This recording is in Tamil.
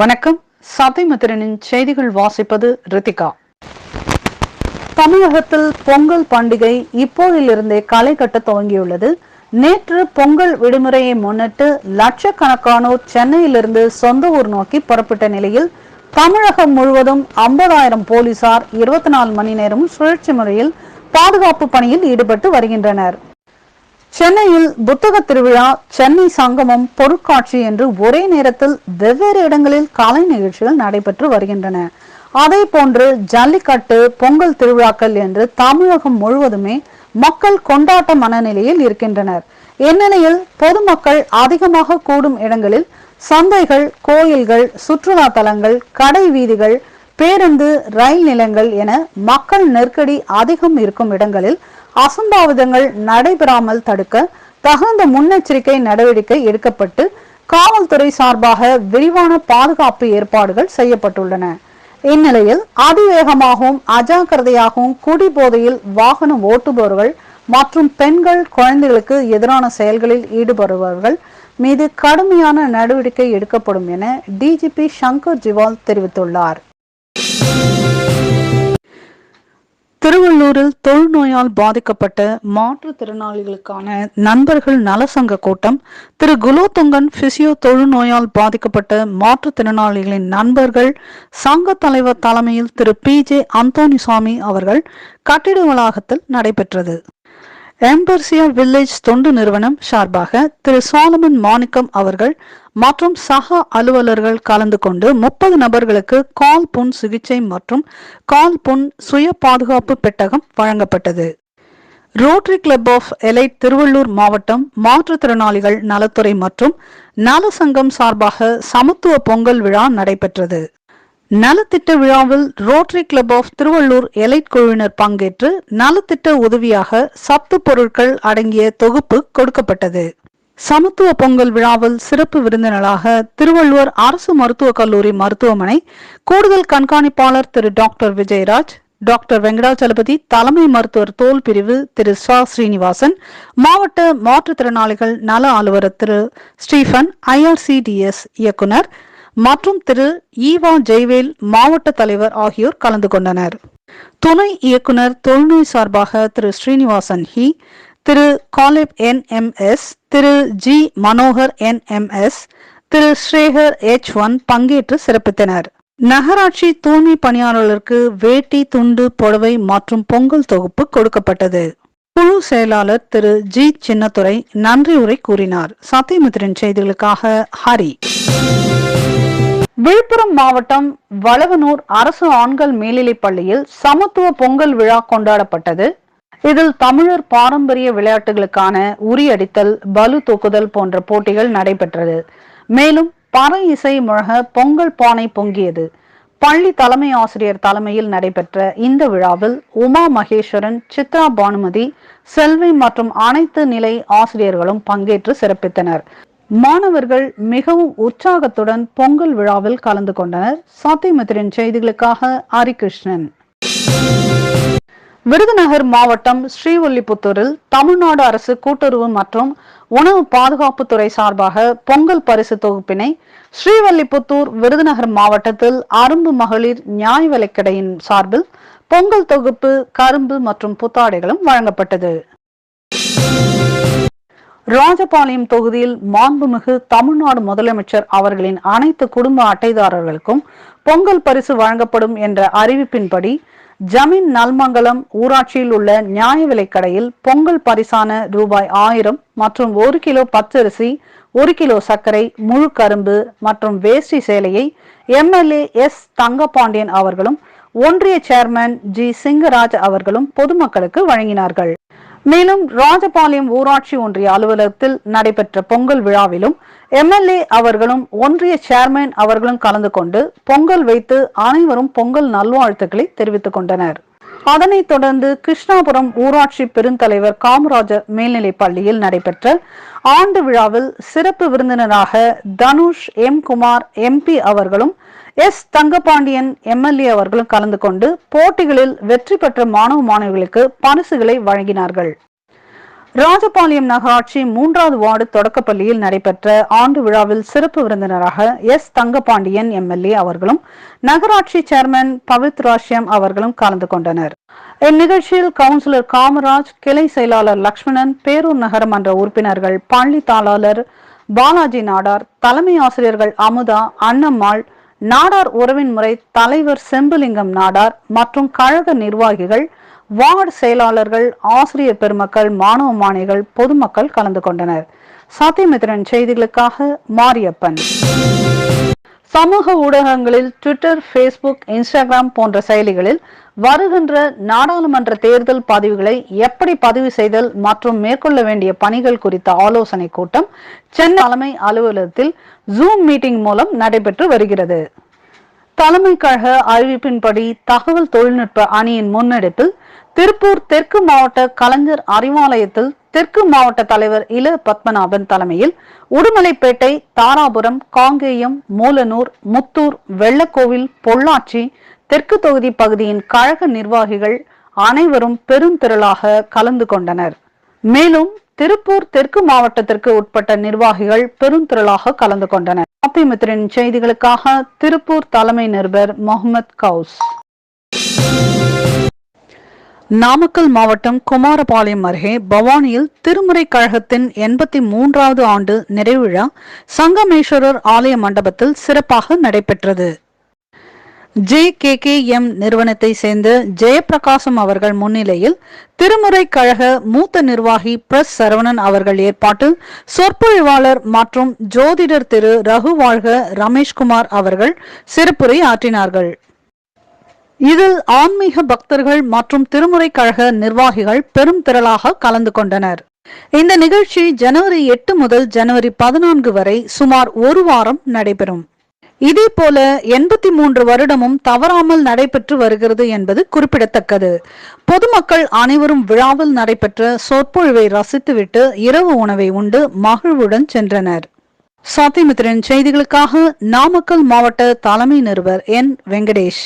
வணக்கம். சதைமித்திரனின் செய்திகள் வாசிப்பது ரித்திகா. தமிழகத்தில் பொங்கல் பண்டிகை இப்போதிலிருந்தே களை கட்ட துவங்கியுள்ளது. நேற்று பொங்கல் விடுமுறையை முன்னிட்டு லட்சக்கணக்கானோர் சென்னையிலிருந்து சொந்த ஊர் நோக்கி புறப்பட்ட நிலையில் தமிழகம் முழுவதும் ஐம்பதாயிரம் போலீசார் இருபத்தி நாலு மணி நேரமும் சுழற்சி முறையில் பாதுகாப்பு பணியில் ஈடுபட்டு வருகின்றனர். சென்னையில் புத்தக திருவிழா சென்னை சங்கமம் பொருட்காட்சி என்று ஒரே நேரத்தில் வெவ்வேறு இடங்களில் கலை நிகழ்ச்சிகள் நடைபெற்று வருகின்றன. அதே போன்று ஜல்லிக்கட்டு பொங்கல் திருவிழாக்கள் என்று தமிழகம் முழுவதுமே மக்கள் கொண்டாட்ட மனநிலையில் இருக்கின்றனர். இந்நிலையில் பொதுமக்கள் அதிகமாக கூடும் இடங்களில் சந்தைகள் கோயில்கள் சுற்றுலா தலங்கள் கடை வீதிகள் பேருந்து ரயில் நிலையங்கள் என மக்கள் நெருக்கடி அதிகம் இருக்கும் இடங்களில் அசம்பாவிதங்கள் நடைபெறாமல் தடுக்க தகுந்த முன்னெச்சரிக்கை நடவடிக்கை எடுக்கப்பட்டு காவல்துறை சார்பாக விரிவான பாதுகாப்பு ஏற்பாடுகள் செய்யப்பட்டுள்ளன. இந்நிலையில் அதிவேகமாகவும் அஜாக்கிரதையாகவும் குடிபோதையில் வாகனம் ஓட்டுபவர்கள் மற்றும் பெண்கள் குழந்தைகளுக்கு எதிரான செயல்களில் ஈடுபடுபவர்கள் மீது கடுமையான நடவடிக்கை எடுக்கப்படும் என டிஜிபி சங்கர் ஜிவால் தெரிவித்துள்ளார். திருவள்ளூரில் தொழுநோயால் பாதிக்கப்பட்ட மாற்றுத்திறனாளிகளுக்கான நண்பர்கள் நலசங்க கூட்டம். திரு. குலோத்துங்கன் பிசியோ தொழுநோயால் பாதிக்கப்பட்ட மாற்றுத்திறனாளிகளின் நண்பர்கள் சங்க தலைவர் தலைமையில் திரு. பி. ஜே. அந்தோனிசாமி அவர்கள் கட்டிட வளாகத்தில் நடைபெற்றது. எம்பர்சியா வில்லேஜ் தொண்டு நிறுவனம் சார்பாக திரு. சாலமன் மாணிக்கம் அவர்கள் மற்றும் சக அலுவலர்கள் கலந்து கொண்டு முப்பது நபர்களுக்கு கால் புண் சிகிச்சை மற்றும் கால் புண் சுய பாதுகாப்பு பெட்டகம் வழங்கப்பட்டது. Rotary club of elite Thiruvallur மாவட்டம் மாற்றுத்திறனாளிகள் நலத்துறை மற்றும் நலசங்கம் சார்பாக சமத்துவ பொங்கல் விழா நடைபெற்றது. நலத்திட்ட விழாவில் rotary club of Thiruvallur elite குழுவினர் பங்கேற்று நலத்திட்ட உதவியாக சத்து பொருட்கள் அடங்கிய தொகுப்பு கொடுக்கப்பட்டது. சமத்துவ பொங்கல் விழாவில் சிறப்பு விருந்தினராக திருவள்ளுவர் அரசு மருத்துவக் கல்லூரி மருத்துவமனை கூடுதல் கண்காணிப்பாளர் திரு டாக்டர் விஜயராஜ் டாக்டர் வெங்கடாச்சலபதி தலைமை மருத்துவர் தோல் பிரிவு திரு சா. ஸ்ரீனிவாசன் மாவட்ட மாற்றுத்திறனாளிகள் நல அலுவலர் திரு ஸ்டீஃபன் ஐஆர்சிடிஎஸ் இயக்குனர் மற்றும் திரு ஈவா ஜெய்வேல் மாவட்ட தலைவர் ஆகியோர் கலந்து கொண்டனர். துணை இயக்குனர் தொழுநோய் சார்பாக திரு Srinivasan he Thiru Caleb N M S Thiru G Manohar N M S Thiru Srekar H one பங்கேற்று சிறப்பித்தனர். நகராட்சி தூய்மை பணியாளர்களுக்கு வேட்டி துண்டு புடவை மற்றும் பொங்கல் தொகுப்பு கொடுக்கப்பட்டது. குழு செயலாளர் திரு ஜி சின்னத்துறை நன்றி உரை கூறினார். சத்தியமித்திரன் செய்திகளுக்காக ஹரி. விழுப்புரம் மாவட்டம் வளவனூர் அரசு ஆண்கள் மேல்நிலைப் பள்ளியில் சமத்துவ பொங்கல் விழா கொண்டாடப்பட்டது. இதில் தமிழர் பாரம்பரிய விளையாட்டுகளுக்கான உரியடித்தல் பலு தூக்குதல் போன்ற போட்டிகள் நடைபெற்றது. மேலும் பறை இசை முழக பொங்கல் பானை பொங்கியது. பள்ளி தலைமை ஆசிரியர் தலைமையில் நடைபெற்ற இந்த விழாவில் உமா மகேஸ்வரன் சித்ரா பானுமதி செல்வி மற்றும் அனைத்து நிலை ஆசிரியர்களும் பங்கேற்று சிறப்பித்தனர். மாணவர்கள் மிகவும் உற்சாகத்துடன் பொங்கல் விழாவில் கலந்து கொண்டனர். சாத்தியமித்திரன் செய்திகளுக்காக ஹரிகிருஷ்ணன். விருதுநகர் மாவட்டம் ஸ்ரீவில்லிபுத்தூரில் தமிழ்நாடு அரசு கூட்டுறவு மற்றும் உணவு பாதுகாப்புத்துறை சார்பாக பொங்கல் பரிசு தொகுப்பினை ஸ்ரீவல்லிபுத்தூர் விருதுநகர் மாவட்டத்தில் அரும்பு மகளிர் நியாய விலைக்கடையின் சார்பில் பொங்கல் தொகுப்பு கரும்பு மற்றும் புத்தாடைகளும் வழங்கப்பட்டது. ராஜபாளையம் தொகுதியில் மாண்புமிகு தமிழ்நாடு முதலமைச்சர் அவர்களின் அனைத்து குடும்ப அட்டைதாரர்களுக்கும் பொங்கல் பரிசு வழங்கப்படும் என்ற அறிவிப்பின்படி ஜமீன் நல்மங்கலம் ஊராட்சியில் உள்ள நியாய விலைக் கடையில் பொங்கல் பரிசான ரூபாய் ஆயிரம் மற்றும் ஒரு கிலோ பச்சரிசி ஒரு கிலோ சர்க்கரை முழு கரும்பு மற்றும் வேஷ்டி சேலையை எம்எல்ஏ எஸ் தங்கபாண்டியன் அவர்களும் ஒன்றிய சேர்மன் ஜி சிங்கராஜ் அவர்களும் பொதுமக்களுக்கு வழங்கினார்கள். மேலும் ராஜபாளையம் ஊராட்சி ஒன்றிய அலுவலகத்தில் நடைபெற்ற பொங்கல் விழாவிலும் எம்எல்ஏ அவர்களும் ஒன்றிய சேர்மன் அவர்களும் கலந்து கொண்டு பொங்கல் வைத்து அனைவரும் பொங்கல் நல்வாழ்த்துக்களை தெரிவித்துக் கொண்டனர். அதனைத் தொடர்ந்து கிருஷ்ணாபுரம் ஊராட்சி பெருந்தலைவர் காமராஜர் மேல்நிலைப் பள்ளியில் நடைபெற்ற ஆண்டு விழாவில் சிறப்பு விருந்தினராக தனுஷ் எம் குமார் எம்பி அவர்களும் எஸ் தங்கபாண்டியன் எம்எல்ஏ அவர்களும் கலந்து கொண்டு போட்டிகளில் வெற்றி பெற்ற மாணவ மாணவிகளுக்கு பரிசுகளை வழங்கினார்கள். ராஜபாளையம் நகராட்சி மூன்றாவது வார்டு தொடக்கப்பள்ளியில் நடைபெற்ற ஆண்டு விழாவில் சிறப்பு விருந்தினராக எஸ். தங்கபாண்டியன் எம்எல்ஏ அவர்களும் நகராட்சி சேர்மன் பவித்ராஷ்யம் அவர்களும் கலந்து கொண்டனர். இந்நிகழ்ச்சியில் கவுன்சிலர் காமராஜ் கிளை செயலாளர் லக்ஷ்மணன் பேரூர் நகரமன்ற உறுப்பினர்கள் பள்ளி தாளாளர் பாலாஜி நாடார் தலைமை ஆசிரியர்கள் அமுதா அன்னம்மாள் நாடார் உறவின் முறை தலைவர் செம்புலிங்கம் நாடார் மற்றும் கழக நிர்வாகிகள் வார்டு செயலாளர்கள் ஆசிரியர் பெருமக்கள் மாணவ மாணவிகள் பொதுமக்கள் கலந்து கொண்டனர். சாத்தியமித்திரன் செய்திகளுக்காக மாரியப்பன். சமூக ஊடகங்களில் ட்விட்டர் ஃபேஸ்புக் இன்ஸ்டாகிராம் போன்ற செயலிகளில் வருகின்ற நாடாளுமன்ற தேர்தல் பதிவுகளை எப்படி பதிவு செய்தல் மற்றும் மேற்கொள்ள வேண்டிய பணிகள் குறித்த ஆலோசனை கூட்டம் சென்னை தலைமை அலுவலகத்தில் ஜூம் மீட்டிங் மூலம் நடைபெற்று வருகிறது. தலைமை கழக அறிவிப்பின்படி தகவல் தொழில்நுட்ப அணியின் முன்னெடுப்பில் திருப்பூர் தெற்கு மாவட்ட கலைஞர் அறிவாலயத்தில் தெற்கு மாவட்ட தலைவர் இள பத்மநாபன் தலைமையில் உடுமலைப்பேட்டை தாராபுரம் காங்கேயம் மூலனூர் முத்தூர் வெள்ளக்கோவில் பொள்ளாச்சி தெற்கு தொகுதி பகுதியின் கழக நிர்வாகிகள் அனைவரும் பெருந்திரளாக கலந்து கொண்டனர். மேலும் திருப்பூர் தெற்கு மாவட்டத்திற்கு உட்பட்ட நிர்வாகிகள் பெருந்திரளாக கலந்து கொண்டனர். காப்பிமித்திரின் செய்திகளுக்காக திருப்பூர் தலைமை நிருபர் முகமது கவுஸ். நாமக்கல் மாவட்டம் குமாரபாளையம் அருகே பவானியில் திருமுறை கழகத்தின் எண்பத்தி மூன்றாவது ஆண்டு நிறைவிழா சங்கமேஸ்வரர் ஆலய மண்டபத்தில் சிறப்பாக நடைபெற்றது. ஜே கே கே எம் நிறுவனத்தை சேர்ந்த ஜெயபிரகாசம் அவர்கள் முன்னிலையில் திருமுறை கழக மூத்த நிர்வாகி பிரஸ் சரவணன் அவர்கள் ஏற்பாட்டில் சொற்பொழிவாளர் மற்றும் ஜோதிடர் திரு ரகு வாழ்க ரமேஷ்குமார் அவர்கள் சிறப்புரை ஆற்றினார்கள். இதில் ஆன்மீக பக்தர்கள் மற்றும் திருமுறை கழக நிர்வாகிகள் பெரும் திரளாக கலந்து கொண்டனர். இந்த நிகழ்ச்சி ஜனவரி எட்டு முதல் ஜனவரி பதினான்கு வரை சுமார் ஒரு வாரம் நடைபெறும். இதே போல எண்பத்தி மூன்று வருடமும் தவறாமல் நடைபெற்று வருகிறது என்பது குறிப்பிடத்தக்கது. பொதுமக்கள் அனைவரும் விழாவில் நடைபெற்ற சொற்பொழிவை ரசித்துவிட்டு இரவு உணவை உண்டு மகிழ்வுடன் சென்றனர். சாத்திமித்திரன் செய்திகளுக்காக நாமக்கல் மாவட்ட தலைமை நிருபர் என் வெங்கடேஷ்.